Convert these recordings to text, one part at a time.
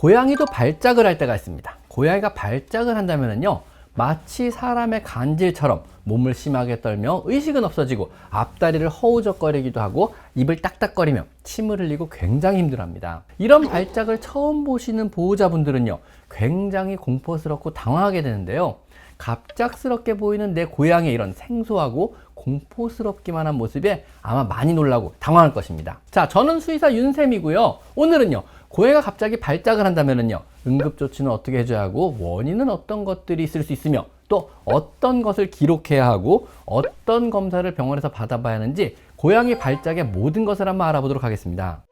고양이도 발작을 할 때가 있습니다. 고양이가 발작을 한다면요. 마치 사람의 간질처럼 몸을 심하게 떨며 의식은 없어지고 앞다리를 허우적거리기도 하고 입을 딱딱거리며 침을 흘리고 굉장히 힘들어합니다. 이런 발작을 처음 보시는 보호자분들은요. 굉장히 공포스럽고 당황하게 되는데요. 갑작스럽게 보이는 내 고양이의 이런 생소하고 공포스럽기만 한 모습에 아마 많이 놀라고 당황할 것입니다. 자, 저는 수의사 윤쌤이고요. 오늘은요. 고양이가 갑자기 발작을 한다면요. 응급조치는 어떻게 해줘야 하고 원인은 어떤 것들이 있을 수 있으며 또 어떤 것을 기록해야 하고 어떤 검사를 병원에서 받아봐야 하는지 고양이 발작의 모든 것을 한번 알아보도록 하겠습니다.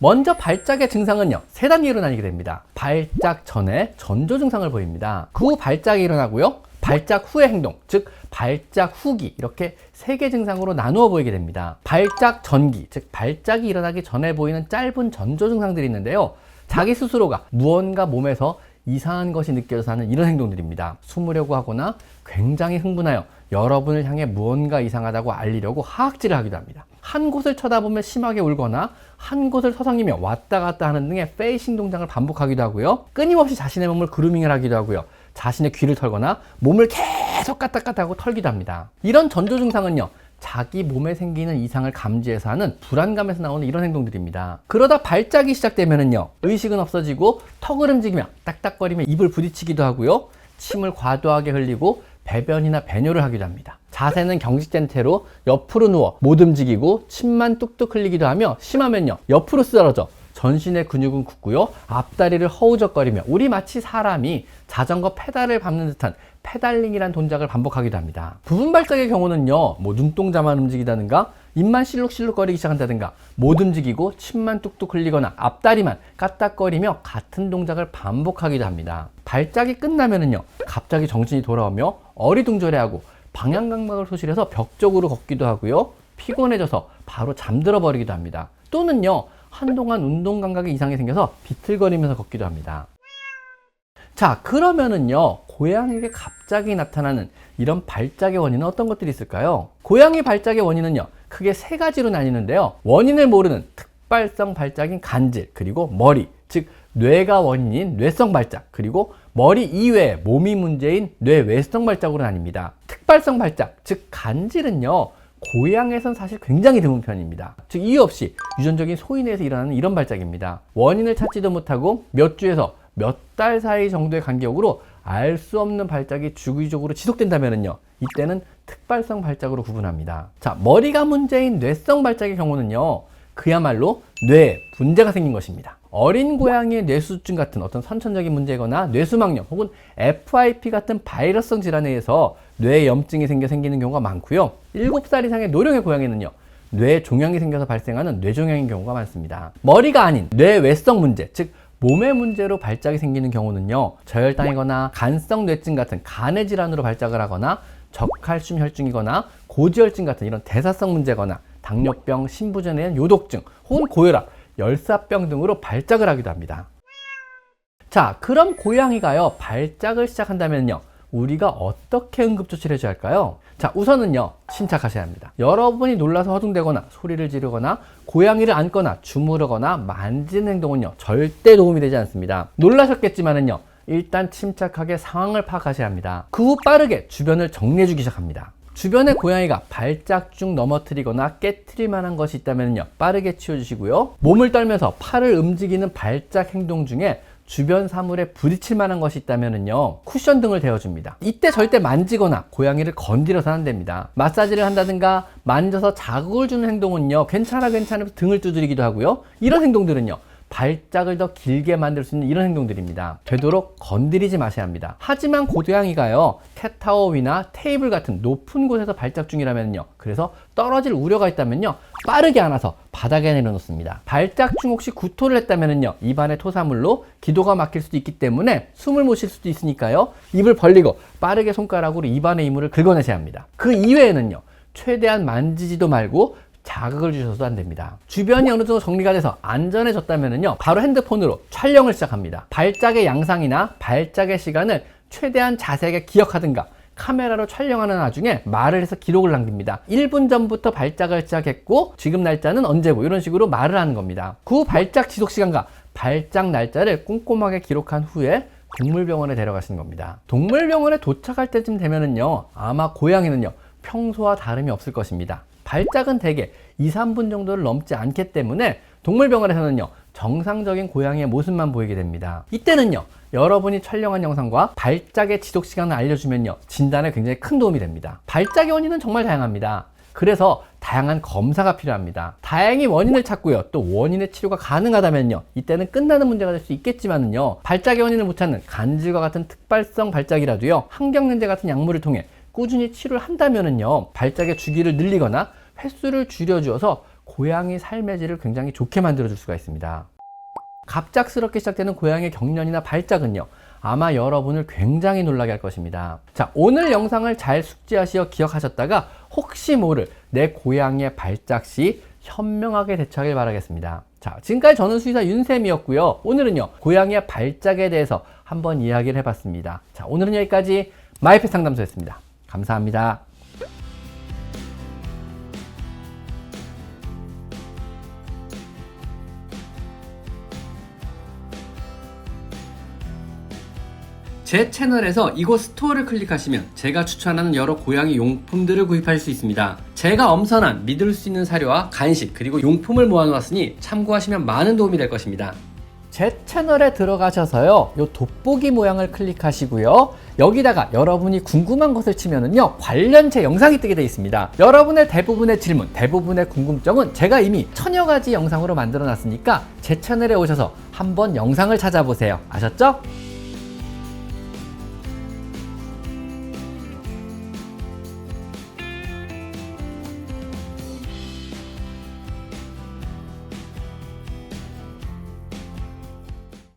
먼저 발작의 증상은요 세 단위로 나뉘게 됩니다 발작 전에 전조 증상을 보입니다 그 후 발작이 일어나고요 발작 후의 행동 즉 발작 후기 이렇게 세 개 증상으로 나누어 보이게 됩니다 발작 전기 즉 발작이 일어나기 전에 보이는 짧은 전조 증상들이 있는데요 자기 스스로가 무언가 몸에서 이상한 것이 느껴져서 하는 이런 행동들입니다. 숨으려고 하거나 굉장히 흥분하여 여러분을 향해 무언가 이상하다고 알리려고 하악질을 하기도 합니다. 한 곳을 쳐다보며 심하게 울거나 한 곳을 서성이며 왔다 갔다 하는 등의 페이싱 동작을 반복하기도 하고요. 끊임없이 자신의 몸을 그루밍을 하기도 하고요. 자신의 귀를 털거나 몸을 계속 까딱까딱하고 털기도 합니다. 이런 전조 증상은요. 자기 몸에 생기는 이상을 감지해서 하는 불안감에서 나오는 이런 행동들입니다. 그러다 발작이 시작되면은요, 의식은 없어지고 턱을 움직이며 딱딱거리며 입을 부딪히기도 하고요, 침을 과도하게 흘리고 배변이나 배뇨를 하기도 합니다. 자세는 경직된 채로 옆으로 누워 못 움직이고 침만 뚝뚝 흘리기도 하며 심하면요, 옆으로 쓰러져 전신의 근육은 굳고요. 앞다리를 허우적거리며 우리 마치 사람이 자전거 페달을 밟는 듯한 페달링이란 동작을 반복하기도 합니다. 부분 발작의 경우는요. 뭐 눈동자만 움직이다든가 입만 실룩실룩거리기 시작한다든가 못 움직이고 침만 뚝뚝 흘리거나 앞다리만 까딱거리며 같은 동작을 반복하기도 합니다. 발작이 끝나면은요. 갑자기 정신이 돌아오며 어리둥절해하고 방향 감각을 소실해서 벽 쪽으로 걷기도 하고요. 피곤해져서 바로 잠들어 버리기도 합니다. 또는요. 한동안 운동 감각이 이상이 생겨서 비틀거리면서 걷기도 합니다. 자, 그러면은요, 고양이에게 갑자기 나타나는 이런 발작의 원인은 어떤 것들이 있을까요? 고양이 발작의 원인은요, 크게 세 가지로 나뉘는데요. 원인을 모르는 특발성 발작인 간질, 그리고 머리, 즉, 뇌가 원인인 뇌성 발작, 그리고 머리 이외에 몸이 문제인 뇌외성 발작으로 나뉩니다. 특발성 발작, 즉, 간질은요, 고양에선 사실 굉장히 드문 편입니다. 즉 이유 없이 유전적인 소인에서 일어나는 이런 발작입니다. 원인을 찾지도 못하고 몇 주에서 몇 달 사이 정도의 간격으로 알 수 없는 발작이 주기적으로 지속된다면요. 이때는 특발성 발작으로 구분합니다. 자, 머리가 문제인 뇌성 발작의 경우는요. 그야말로 뇌에 문제가 생긴 것입니다. 어린 고양이의 뇌수증 같은 어떤 선천적인 문제거나 뇌수막염 혹은 FIP 같은 바이러스성 질환에 의해서 뇌에 염증이 생겨 생기는 경우가 많고요. 7살 이상의 노령의 고양이는요. 뇌 종양이 생겨서 발생하는 뇌종양인 경우가 많습니다. 머리가 아닌 뇌외성 문제, 즉 몸의 문제로 발작이 생기는 경우는요. 저혈당이거나 간성 뇌증 같은 간의 질환으로 발작을 하거나 적칼슘 혈증이거나 고지혈증 같은 이런 대사성 문제거나 당뇨병, 신부전에 의한 요독증 혹은 고혈압, 열사병 등으로 발작을 하기도 합니다. 자, 그럼 고양이가요, 발작을 시작한다면요, 우리가 어떻게 응급조치를 해줘야 할까요? 자, 우선은요, 침착하셔야 합니다. 여러분이 놀라서 허둥대거나 소리를 지르거나 고양이를 안거나 주무르거나 만지는 행동은요, 절대 도움이 되지 않습니다. 놀라셨겠지만은요, 일단 침착하게 상황을 파악하셔야 합니다. 그 후 빠르게 주변을 정리해주기 시작합니다. 주변에 고양이가 발작 중 넘어뜨리거나 깨뜨릴 만한 것이 있다면요. 빠르게 치워주시고요. 몸을 떨면서 팔을 움직이는 발작 행동 중에 주변 사물에 부딪힐 만한 것이 있다면요. 쿠션 등을 대어줍니다. 이때 절대 만지거나 고양이를 건드려서 안 됩니다. 마사지를 한다든가 만져서 자극을 주는 행동은요. 괜찮아 괜찮아 등을 두드리기도 하고요. 이런 행동들은요 발작을 더 길게 만들 수 있는 이런 행동들입니다. 되도록 건드리지 마셔야 합니다. 하지만 고양이가요, 캣타워 위나 테이블 같은 높은 곳에서 발작 중이라면요. 그래서 떨어질 우려가 있다면요. 빠르게 안아서 바닥에 내려놓습니다. 발작 중 혹시 구토를 했다면요. 입안에 토사물로 기도가 막힐 수도 있기 때문에 숨을 못 쉴 수도 있으니까요. 입을 벌리고 빠르게 손가락으로 입안의 이물을 긁어내셔야 합니다. 그 이외에는요. 최대한 만지지도 말고 자극을 주셔도 안 됩니다. 주변이 어느 정도 정리가 돼서 안전해졌다면요. 바로 핸드폰으로 촬영을 시작합니다. 발작의 양상이나 발작의 시간을 최대한 자세하게 기억하든가 카메라로 촬영하는 와중에 말을 해서 기록을 남깁니다. 1분 전부터 발작을 시작했고 지금 날짜는 언제고 이런 식으로 말을 하는 겁니다. 그 발작 지속 시간과 발작 날짜를 꼼꼼하게 기록한 후에 동물병원에 데려가시는 겁니다. 동물병원에 도착할 때쯤 되면은요, 아마 고양이는요, 평소와 다름이 없을 것입니다. 발작은 대개 2, 3분 정도를 넘지 않기 때문에 동물병원에서는요, 정상적인 고양이의 모습만 보이게 됩니다. 이때는요, 여러분이 촬영한 영상과 발작의 지속 시간을 알려주면요, 진단에 굉장히 큰 도움이 됩니다. 발작의 원인은 정말 다양합니다. 그래서 다양한 검사가 필요합니다. 다행히 원인을 찾고요. 또 원인의 치료가 가능하다면요. 이때는 끝나는 문제가 될 수 있겠지만은요. 발작의 원인을 못 찾는 간질과 같은 특발성 발작이라도요. 항경련제 같은 약물을 통해 꾸준히 치료를 한다면은요. 발작의 주기를 늘리거나 횟수를 줄여주어서 고양이 삶의 질을 굉장히 좋게 만들어줄 수가 있습니다. 갑작스럽게 시작되는 고양이의 경련이나 발작은요. 아마 여러분을 굉장히 놀라게 할 것입니다. 자, 오늘 영상을 잘 숙지하시어 기억하셨다가 혹시 모를 내 고양이의 발작 시 현명하게 대처하길 바라겠습니다. 자, 지금까지 저는 수의사 윤쌤이었고요. 오늘은요, 고양이의 발작에 대해서 한번 이야기를 해봤습니다. 자, 오늘은 여기까지 마이펫 상담소였습니다. 감사합니다. 제 채널에서 이곳 스토어를 클릭하시면 제가 추천하는 여러 고양이 용품들을 구입할 수 있습니다. 제가 엄선한 믿을 수 있는 사료와 간식 그리고 용품을 모아놓았으니 참고하시면 많은 도움이 될 것입니다. 제 채널에 들어가셔서요, 요 돋보기 모양을 클릭하시고요. 여기다가 여러분이 궁금한 것을 치면은요, 관련 제 영상이 뜨게 되어 있습니다. 여러분의 대부분의 질문, 대부분의 궁금증은 제가 이미 천여 가지 영상으로 만들어 놨으니까 제 채널에 오셔서 한번 영상을 찾아보세요. 아셨죠?